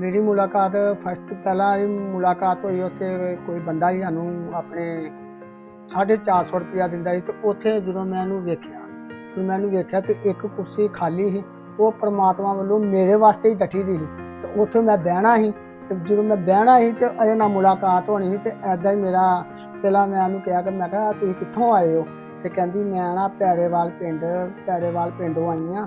ਮੇਰੀ ਮੁਲਾਕਾਤ ਫਸਟ ਪਹਿਲਾਂ ਹੀ ਮੁਲਾਕਾਤ ਹੋਈ ਉੱਥੇ ਕੋਈ ਬੰਦਾ ਹੀ ਸਾਨੂੰ ਆਪਣੇ 450 ਰੁਪਇਆ ਦਿੰਦਾ ਸੀ ਤੇ ਉੱਥੇ ਜਦੋਂ ਮੈਂ ਇਹਨੂੰ ਵੇਖਿਆ, ਫਿਰ ਮੈਂ ਇਹਨੂੰ ਵੇਖਿਆ ਤੇ ਇੱਕ ਕੁਰਸੀ ਖਾਲੀ ਸੀ, ਉਹ ਪ੍ਰਮਾਤਮਾ ਵੱਲੋਂ ਮੇਰੇ ਵਾਸਤੇ ਹੀ ਡੱਠੀ ਦੀ ਸੀ ਤੇ ਉੱਥੇ ਮੈਂ ਬਹਿਣਾ ਸੀ ਤੇ ਜਦੋਂ ਮੈਂ ਬਹਿਣਾ ਸੀ ਤੇ ਅਜੇ ਨਾਲ ਮੁਲਾਕਾਤ ਹੋਣੀ ਸੀ ਤੇ ਐਦਾਂ ਹੀ ਮੇਰਾ ਪਹਿਲਾਂ ਮੈਂ ਉਹਨੂੰ ਕਿਹਾ ਕਿ ਮੈਂ ਕਿਹਾ, ਤੁਸੀਂ ਕਿੱਥੋਂ ਆਏ ਹੋ? ਤੇ ਕਹਿੰਦੀ, ਮੈਂ ਨਾ ਪੈਰੇਵਾਲ ਪਿੰਡ, ਪੈਰੇਵਾਲ ਪਿੰਡੋਂ ਆਈ ਹਾਂ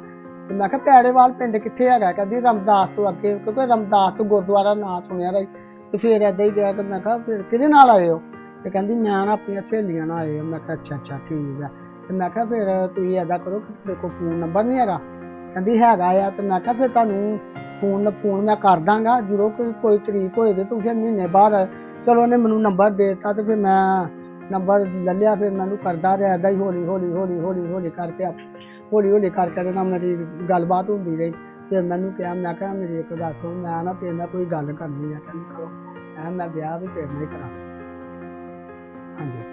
ਤੇ ਮੈਂ ਕਿਹਾ ਪੈਰੇਵਾਲ ਪਿੰਡ ਕਿੱਥੇ ਹੈਗਾ? ਕਹਿੰਦੀ ਰਮਦਾਸ ਤੋਂ ਅੱਗੇ, ਕਿਉਂਕਿ ਰਮਦਾਸ ਤੋਂ ਗੁਰਦੁਆਰਾ ਨਾਂ ਸੁਣਿਆ ਰਹੀ ਤੇ ਫਿਰ ਐਦਾਂ ਹੀ ਗਿਆ ਤੇ ਮੈਂ ਕਿਹਾ ਫਿਰ ਕਿਹਦੇ ਨਾਲ ਆਏ ਹੋ? ਤੇ ਕਹਿੰਦੀ ਮੈਂ ਨਾ ਆਪਣੀਆਂ ਸਹੇਲੀਆਂ ਨਾਲ ਆਏ ਹਾਂ। ਮੈਂ ਕਿਹਾ ਅੱਛਾ ਅੱਛਾ, ਠੀਕ ਆ। ਤੇ ਮੈਂ ਕਿਹਾ ਫਿਰ ਤੁਸੀਂ ਐਦਾਂ ਕਰੋ ਕਿ ਤੁਹਾਡੇ ਕੋਲ ਫੋਨ ਨੰਬਰ ਨਹੀਂ ਹੈਗਾ। ਕਹਿੰਦੀ ਹੈਗਾ ਆ ਤੇ ਮੈਂ ਕਿਹਾ ਫਿਰ ਤੁਹਾਨੂੰ ਫੋਨ ਫੋਨ ਮੈਂ ਕਰ ਦਾਂਗਾ। ਜਦੋਂ ਕੋਈ ਕੋਈ ਤਰੀਕ ਹੋਏ ਤੂੰ ਫਿਰ ਮਹੀਨੇ ਬਾਅਦ ਚਲੋ ਉਹਨੇ ਮੈਨੂੰ ਨੰਬਰ ਦੇ ਦਿੱਤਾ ਤੇ ਫਿਰ ਮੈਂ ਨੰਬਰ ਲੈ ਲਿਆ। ਫਿਰ ਮੈਨੂੰ ਕਰਦਾ ਰਿਹਾ ਏਦਾਂ ਹੀ ਹੌਲੀ ਹੌਲੀ ਹੌਲੀ ਹੌਲੀ ਹੌਲੀ ਕਰਕੇ ਆਪ- ਹੌਲੀ ਹੌਲੀ ਕਰਕੇ ਉਹਦੇ ਨਾਲ ਮੇਰੀ ਗੱਲਬਾਤ ਹੁੰਦੀ ਰਹੀ। ਫਿਰ ਮੈਨੂੰ ਕਿਹਾ ਮੈਂ ਕਿਹਾ ਮੇਰੀ ਇੱਕ ਗੱਲ ਸੁਣ ਮੈਂ ਨਾ ਤੇਰੇ ਨਾਲ ਕੋਈ ਗੱਲ ਕਰਨੀ ਆ ਕਹਿੰਦੀ ਕਰੋ। ਮੈਂ ਮੈਂ ਵਿਆਹ ਵੀ ਤੇਰੇ ਨਾਲ ਹੀ ਕਰਾਂ ਹਾਂਜੀ।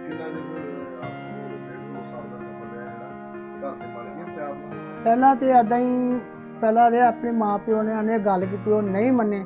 ਪਹਿਲਾਂ ਤੇ ਏਦਾਂ ਹੀ ਪਹਿਲਾਂ ਦੇ ਆਪਣੇ ਮਾਪਿਓ ਨੇ ਆਨੇ ਗੱਲ ਕੀਤੀ ਉਹ ਨਹੀਂ ਮੰਨੇ।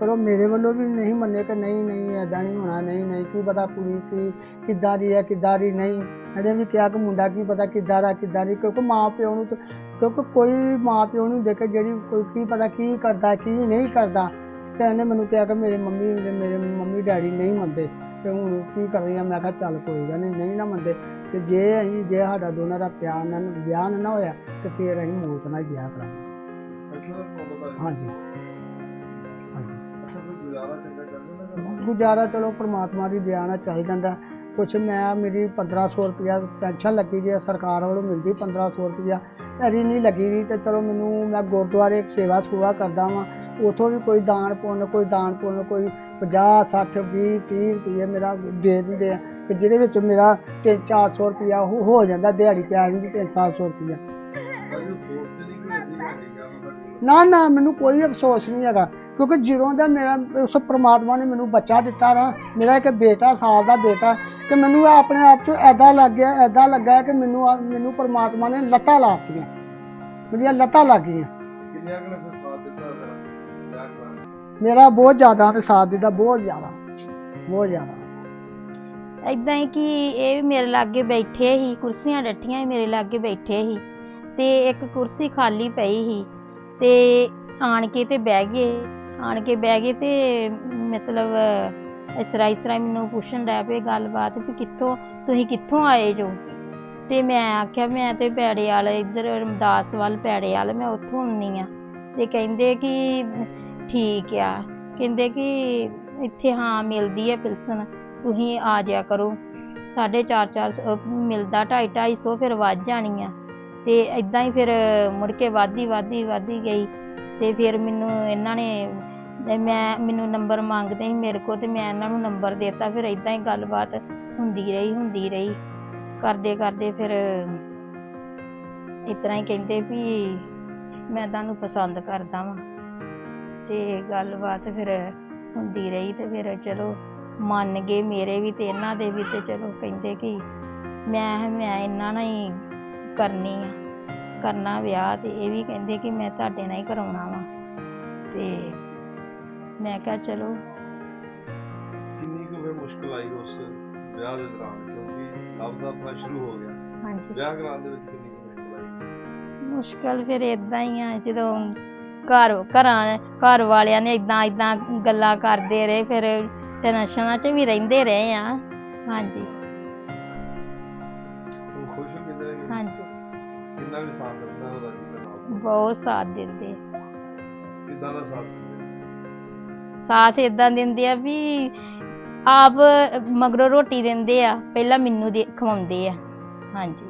ਪਰ ਉਹ ਮੇਰੇ ਵੱਲੋਂ ਵੀ ਨਹੀਂ ਮੰਨੇ ਕਿ ਨਹੀਂ ਨਹੀਂ ਏਦਾਂ ਨਹੀਂ ਹੋਣਾ ਨਹੀਂ ਨਹੀਂ ਕੀ ਪਤਾ ਕੁੜੀ ਕੀ ਕਿੱਦਾਂ ਦੀ ਹੈ ਕਿੱਦਾਂ ਦੀ ਨਹੀਂ। ਅਜੇ ਵੀ ਕਿਹਾ ਕਿ ਮੁੰਡਾ ਕੀ ਪਤਾ ਕਿੱਦਾਂ ਦਾ ਕਿੱਦਾਂ ਦੀ ਕਿਉਂਕਿ ਮਾਪਿਓ ਨੂੰ ਤਾਂ- ਕਿਉਂਕਿ ਕੋਈ ਮਾਪਿਓ ਨੂੰ ਦੇਖੇ ਜਿਹੜੀ ਕੋਈ ਕੀ ਪਤਾ ਕੀ ਕਰਦਾ ਕੀ ਨਹੀਂ ਕਰਦਾ। ਤੇ ਇਹਨੇ ਮੈਨੂੰ ਕਿਹਾ ਕਿ ਮੇਰੇ ਮੰਮੀ ਮੇਰੇ ਮੰਮੀ ਡੈਡੀ ਨਹੀਂ ਮੰਨਦੇ। ਤੇ ਹੁਣ ਕੀ ਕਰ ਰਹੀ ਆ ਮੈਂ ਕਿਹਾ ਚੱਲ ਕੋਈ ਗੱਲ ਨਹੀਂ ਨਹੀਂ ਨਾ ਮੰਨਦੇ। ਤੇ ਜੇ ਅਸੀਂ ਜੇ ਸਾਡਾ ਦੋਨਾਂ ਦਾ ਪਿਆਰ ਨਾਲ ਵਿਆਹ ਨਾ ਹੋਇਆ ਤੇ ਫਿਰ ਅਸੀਂ ਮੌਤ ਨਾਲ ਵਿਆਹ ਕਰਾਂਗੇ। ਹਾਂਜੀ। ਗੁਜ਼ਾਰਾ ਚੱਲ ਪ੍ਰਮਾਤਮਾ ਦੀ ਦਇਆ ਨਾਲ ਚੱਲ ਜਾਂਦਾ। ਕੁਛ ਮੈਂ ਮੇਰੀ 1500 ਰੁਪਇਆ ਪੈਨਸ਼ਨ ਲੱਗੀ ਦੀ ਹੈ ਸਰਕਾਰ ਵੱਲੋਂ ਮਿਲਦੀ 1500 ਰੁਪਇਆ ਐਰੀ ਨਹੀਂ ਲੱਗੀ ਦੀ ਤੇ ਚਲੋ ਮੈਨੂੰ ਮੈਂ ਗੁਰਦੁਆਰੇ ਇੱਕ ਸੇਵਾ ਸੁਵਾ ਕਰਦਾ ਵਾਂ। ਉਥੋਂ ਵੀ ਕੋਈ ਦਾਨ ਪੁੰਨ ਕੋਈ ਦਾਨ ਪੁੰਨ ਕੋਈ 50 60 20 30 ਰੁਪਏ ਮੇਰਾ ਦੇ ਦਿੰਦੇ ਆ। ਤੇ ਜਿਹਦੇ ਵਿੱਚ ਮੇਰਾ 3-400 ਰੁਪਇਆ ਉਹ ਹੋ ਜਾਂਦਾ ਦਿਹਾੜੀ ਪੈ ਜਾਂਦੀ 3-400 ਰੁਪਇਆ ਭਾਈ ਉਹ ਦੋਸਤ ਨਹੀਂ ਕੋਈ ਐਸੀ ਗੱਲ ਨਹੀਂ ਗਾ ਤੁਹਾਡੀ ਨਾ ਨਾ ਮੈਨੂੰ ਕੋਈ ਅਫਸੋਸ ਨਹੀਂ ਹੈਗਾ। ਕਿਉਂਕਿ ਜਦੋਂ ਦਾ ਮੇਰਾ ਉਸ ਪ੍ਰਮਾਤਮਾ ਨੇ ਮੈਨੂੰ ਬੱਚਾ ਦਿੱਤਾ ਨਾ ਮੇਰਾ ਇੱਕ ਬੇਟਾ ਸਾਲ ਦਾ ਬੇਟਾ ਕਿ ਮੈਨੂੰ ਆਪਣੇ ਆਪ 'ਚ ਐਦਾਂ ਲੱਗ ਗਿਆ ਐਦਾਂ ਲੱਗਾ ਕਿ ਮੈਨੂੰ ਮੈਨੂੰ ਪ੍ਰਮਾਤਮਾ ਨੇ ਲੱਤਾਂ ਲਾਤੀਆਂ ਮੇਰੀਆਂ ਲੱਤਾਂ ਲੱਗ ਗਈਆਂ? ਮੇਰਾ ਬਹੁਤ ਜ਼ਿਆਦਾ ਤੇ ਸਾਥ ਦਿੱਤਾ ਬਹੁਤ ਜ਼ਿਆਦਾ ਬਹੁਤ ਜ਼ਿਆਦਾ। ਇਦਾਂ ਹੀ ਕਿ ਇਹ ਵੀ ਮੇਰੇ ਲਾਗੇ ਬੈਠੇ ਸੀ ਕੁਰਸੀਆਂ ਡੱਠੀਆਂ ਮੇਰੇ ਲਾਗੇ ਬੈਠੇ ਸੀ ਤੇ ਇੱਕ ਕੁਰਸੀ ਖਾਲੀ ਪਈ ਸੀ ਤੇ ਆਣ ਕੇ ਤੇ ਬਹਿ ਗਏ। ਆਣ ਕੇ ਬਹਿ ਗਏ ਤੇ ਮਤਲਬ, ਇਸ ਤਰ੍ਹਾਂ ਇਸ ਤਰ੍ਹਾਂ ਮੈਨੂੰ ਪੁੱਛਣ ਡੈ ਪਏ ਗੱਲਬਾਤ ਵੀ ਕਿੱਥੋਂ, ਤੁਸੀਂ ਕਿੱਥੋਂ ਆਏ ਜੋ? ਤੇ ਮੈਂ ਆਖਿਆ, ਮੈਂ ਤੇ ਪੈੜੇ ਵਾਲੇ, ਇੱਧਰ ਰਮਦਾਸ ਵੱਲ ਪੈੜੇ ਵਾਲ, ਮੈਂ ਉੱਥੋਂ ਆਉਂਦੀ ਆ ਤੇ ਕਹਿੰਦੇ ਕਿ ਠੀਕ ਆ। ਕਹਿੰਦੇ ਕਿ ਇੱਥੇ ਹਾਂ ਮਿਲਦੀ ਹੈ ਪਿਲਸਨ, ਤੁਸੀਂ ਆ ਜਾਇਆ ਕਰੋ। ਸਾਢੇ ਚਾਰ ਚਾਰ ਸੌ- ਅਹ ਮਿਲਦਾ ਢਾਈ ਢਾਈ ਸੌ, ਫਿਰ ਵੱਧ ਜਾਣੀ ਆ। ਤੇ ਇਦਾਂ ਹੀ ਫਿਰ ਮੁੜ ਕੇ ਵੱਧਦੀ ਵੱਧਦੀ ਵੱਧਦੀ ਗਈ। ਤੇ ਫਿਰ ਮੈਨੂੰ ਇਹਨਾਂ ਨੇ ਤੇ ਮੈਂ ਮੈਨੂੰ ਨੰਬਰ ਮੰਗਦੇ ਸੀ ਮੇਰੇ ਕੋਲ ਤੇ ਮੈਂ ਇਹਨਾਂ ਨੂੰ ਨੰਬਰ ਦਿੱਤਾ, ਫਿਰ ਇਦਾਂ ਹੀ ਗੱਲਬਾਤ ਹੁੰਦੀ ਰਹੀ ਹੁੰਦੀ ਰਹੀ। ਕਰਦੇ ਕਰਦੇ ਫਿਰ ਇਸ ਤਰ੍ਹਾਂ ਹੀ ਕਹਿੰਦੇ ਵੀ ਮੈਂ ਤੁਹਾਨੂੰ ਪਸੰਦ ਕਰਦਾ ਵਾਂ। ਤੇ ਗੱਲਬਾਤ ਫਿਰ ਹੁੰਦੀ ਰਹੀ ਤੇ ਫਿਰ ਚਲੋ ਮੰਨ ਗਏ ਮੇਰੇ ਵੀ ਤੇ ਇਹਨਾਂ ਦੇ ਵੀ ਤੇ ਚਲੋ ਕਹਿੰਦੇ ਕਿ ਮੈਂ ਮੈਂ ਇਹਨਾਂ ਨਾਲ ਹੀ ਕਰਨੀ ਆ। ਕਰਨਾ ਵਿਆਹ ਤੇ ਇਹ ਵੀ ਕਹਿੰਦੇ ਕਿ ਮੈਂ ਤੁਹਾਡੇ ਨਾਲ ਹੀ ਕਰਾਉਣਾ ਵਾ। ਤੇ ਮੈਂ ਕਿਹਾ ਚਲੋ। ਕਿੰਨੀ ਕੁ ਫਿਰ ਮੁਸ਼ਕਲ ਆਈ ਉਸ ਵਿਆਹ ਦੇ ਦੌਰਾਨ? ਕਿਉਂਕਿ ਲਵ ਦਾ ਆਪਣਾ ਸ਼ੁਰੂ ਹੋ ਗਿਆ। ਹਾਂਜੀ। ਵਿਆਹ ਕਰਾਉਣ ਦੇ ਵਿੱਚ ਕਿੰਨੀ ਕੁ ਮੁਸ਼ਕਲ ਆਈ? ਮੁਸ਼ਕਲ ਫਿਰ ਇਦਾਂ ਹੀ ਆ ਜਦੋਂ ਘਰ ਘਰਾਂ ਘਰ ਵਾਲਿਆਂ ਨੇ ਇਦਾਂ ਇਦਾਂ ਗੱਲਾਂ ਕਰਦੇ ਰਹੇ ਫਿਰ ਟੈਨਸ਼ਨਾਂ 'ਚ ਵੀ ਰਹਿੰਦੇ ਰਹੇ ਆ। ਹਾਂਜੀ। ਤੂੰ ਖੁਸ਼ ਹੋ ਕਿੰਨਾ ਹਾਂਜੀ। ਕਿੰਨਾ ਵੀ ਸਾਥ ਦਿੰਦਾ ਉਹਦਾ ਜੀ? ਨਾਲ ਬਹੁਤ ਸਾਥ ਦਿੰਦੇ। ਕਿੱਦਾਂ ਦਾ ਸਾਥ? ਸਾਥ ਇਦਾਂ ਦਿੰਦੇ ਆ ਵੀ ਆਪ ਮਗਰੋਂ ਰੋਟੀ ਦਿੰਦੇ ਆ, ਪਹਿਲਾਂ ਮੈਨੂੰ ਦੇ ਖਵਾਉਂਦੇ ਆ। ਹਾਂਜੀ।